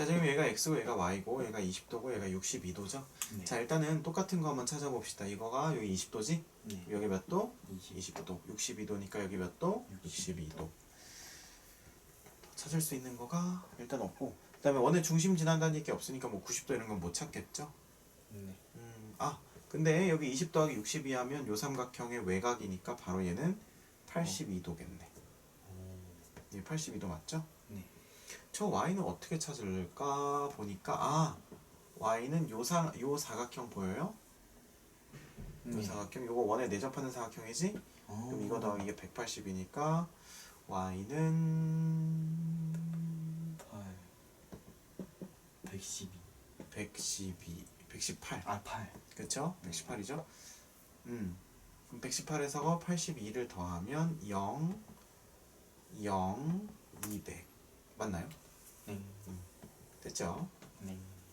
자 지금 얘가 x고 얘가 y고 얘가 20도고 얘가 62도죠. 네. 자 일단은 똑같은 거 한번 찾아봅시다. 이거가 여기 20도지? 네. 여기 몇 도? 20. 20도. 62도니까 여기 몇 도? 62도. 찾을 수 있는 거가 일단 없고 그 다음에 원의 중심 지난다는 게 없으니까 뭐 90도 이런 건 못 찾겠죠. 네. 음, 아 근데 여기 20 더하기 62 하면 요 삼각형의 외곽이니까 바로 얘는 82도겠네. 얘 82도 맞죠? 네. 저 y는 어떻게 찾을까 보니까 아 y는 요사 요 사각형 보여요? 요 네. 사각형 요거 원에 내접하는 사각형이지? 어. 그럼 이거 더하기 이게 180이니까 y는 8 112 112 118 아 8. 그쵸? 118이죠? 음 그럼 118에서 82를 더하면 0 0 200 맞나요? 네. 됐죠? 네.